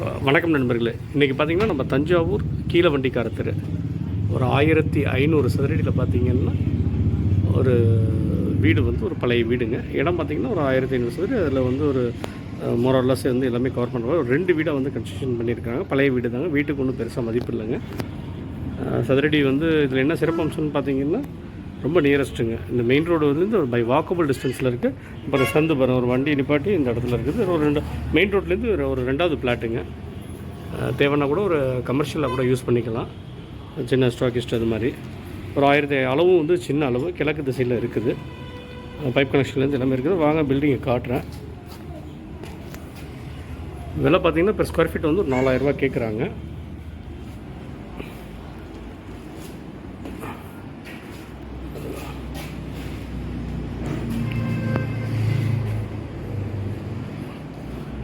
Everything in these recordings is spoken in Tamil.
வணக்கம் நண்பர்களே. இன்றைக்கி பார்த்தீங்கன்னா நம்ம தஞ்சாவூர் கீழவண்டிக்கார தெரு. ஒரு ஆயிரத்தி ஐநூறு சதுரடியில் பார்த்தீங்கன்னா ஒரு வீடு வந்து ஒரு பழைய வீடுங்க. இடம் பார்த்திங்கன்னா ஒரு ஆயிரத்தி ஐநூறு சதுரடி. அதில் வந்து ஒரு மொரல்லஸ் வந்து எல்லாமே கவர் பண்ணுற ஒரு ரெண்டு வீடாக வந்து கன்ஸ்ட்ரக்ஷன் பண்ணியிருக்காங்க. பழைய வீடு தாங்க வீட்டுக்கு ஒன்றும் பெருசாக மதிப்பு இல்லைங்க. சதுரடி வந்து இதில் என்ன சிறப்பம்சம்னு பார்த்திங்கன்னா ரொம்ப நியரஸ்ட்டுங்க இந்த மெயின் ரோடு வந்து ஒரு பை வாக்கபிள் டிஸ்டன்ஸில் இருக்குது அப்புறம் சந்து பாருங்க ஒரு வண்டி நிப்பாட்டி இந்த இடத்துல இருக்குது. ஒரு ரெண்டு மெயின் ரோட்லேருந்து ஒரு ஒரு ரெண்டாவது பிளாட்டுங்க தேவைன்னா கூட ஒரு கமர்ஷியலாக கூட யூஸ் பண்ணிக்கலாம். சின்ன ஸ்டாக்கிஸ்ட் அது மாதிரி. ஒரு ஆயிரத்தி அளவும் வந்து சின்ன அளவு கிழக்கு திசையில் இருக்குது. பைப் கனெக்ஷன்லேருந்து எல்லாமே இருக்குது. வாங்க பில்டிங்கை காட்டுறேன். விலை பார்த்தீங்கன்னா இப்போ ஸ்கொயர் ஃபீட் வந்து ஒரு நாலாயிரரூபா கேட்குறாங்க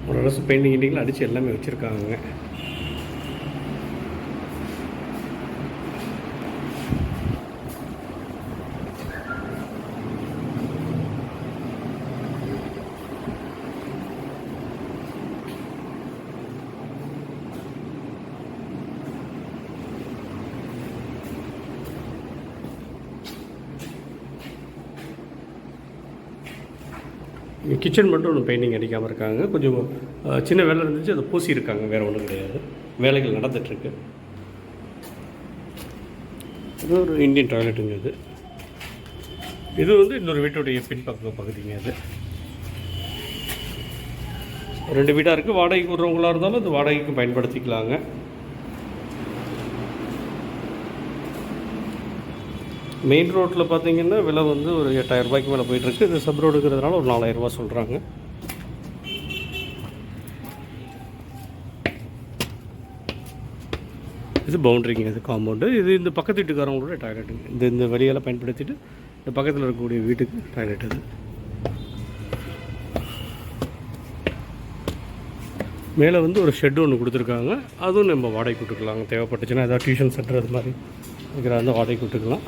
ஒரு அரசு பெயிண்டிங் கிண்டிங்லாம் அடித்து எல்லாமே வச்சுருக்காங்க. கிச்சன் மட்டும் ஒன்று பெயிண்டிங் அடிக்காமல் இருக்காங்க. கொஞ்சம் சின்ன வேலை இருந்துச்சு அதை பூசி இருக்காங்க வேறு ஒன்றும் கிடையாது. வேலைகள் நடந்துட்டுருக்கு. இது ஒரு இந்தியன் டாய்லெட்டுங்க இது. இது வந்து இன்னொரு வீட்டுடைய பின்பக்க பகுதிங்க இது. ரெண்டு வீடாக இருக்குது வாடகைக்கு விட்றவங்களா இருந்தாலும் அது வாடகைக்கு பயன்படுத்திக்கலாங்க. மெயின் ரோட்டில் பார்த்தீங்கன்னா விலை வந்து ஒரு எட்டாயிரம் ரூபாய்க்கு மேலே போயிட்டுருக்கு. இது சப் ரோடுங்கிறதுனால ஒரு நாலாயிரம் சொல்கிறாங்க இது பவுண்ட்ரிங்க இது காம்பவுண்டு இது இந்த பக்கத்து வீட்டுக்காரங்களோட டாய்லெட்டுங்க இந்த இந்த வழியெல்லாம் பயன்படுத்திட்டு இந்த பக்கத்தில் இருக்கக்கூடிய வீட்டுக்கு டாய்லெட் இது மேலே வந்து ஒரு ஷெட் ஒன்று கொடுத்துருக்காங்க. அதுவும் நம்ம வாடகை விட்டுக்கலாங்க தேவைப்பட்டுச்சுன்னா ஏதாவது டியூஷன் சென்டர் அது மாதிரி இருக்கிற வந்து வாடகை விட்டுக்கலாம்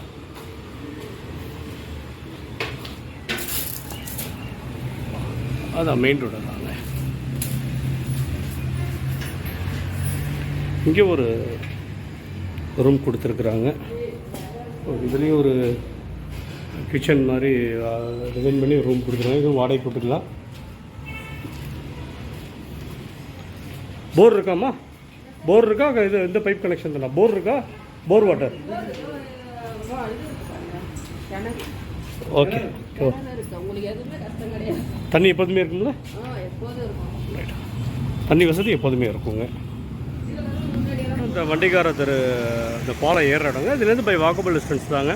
அதான் மெயின் ரோடு தாங்க இங்கே ஒரு ரூம் கொடுத்துருக்குறாங்க. இதுலேயும் ஒரு கிச்சன் மாதிரி டிசைன் பண்ணி ரூம் கொடுத்துருக்காங்க. இதுவும் வாடகை கொடுத்துக்கலாம் போர் இருக்காம்மா போர் இருக்கா? இது இந்த பைப் கனெக்ஷன் தானே? போர் இருக்கா? போர் வாட்டர் ஓகே ஓ தண்ணி எப்போதுமே இருக்குங்களா ரைட் தண்ணி வசதி எப்போதுமே இருக்குங்க. இந்த வண்டிக்கார தெரு இந்த பாலம் ஏறுற இடங்க. இதுலேருந்து பை வாக்கபிள் டிஸ்டன்ஸ் தாங்க.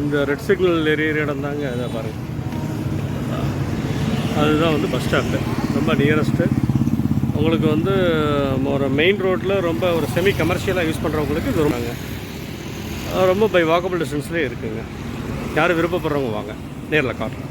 இந்த ரெட் சிக்னல் எரியிற இடம் தாங்க இதை பாருங்க. அதுதான் வந்து பஸ் ஸ்டாண்டு ரொம்ப நியரஸ்ட்டு உங்களுக்கு வந்து ஒரு மெயின் ரோட்டில் ரொம்ப ஒரு செமி கமர்ஷியலாக யூஸ் பண்ணுறவங்களுக்கு இது ரொம்ப ரொம்ப பை வாக்கபிள் டிஸ்டன்ஸ்லேயே இருக்குங்க. யார் விருப்பப்படுறவங்க வாங்க. நேரில் காட்டுறேன்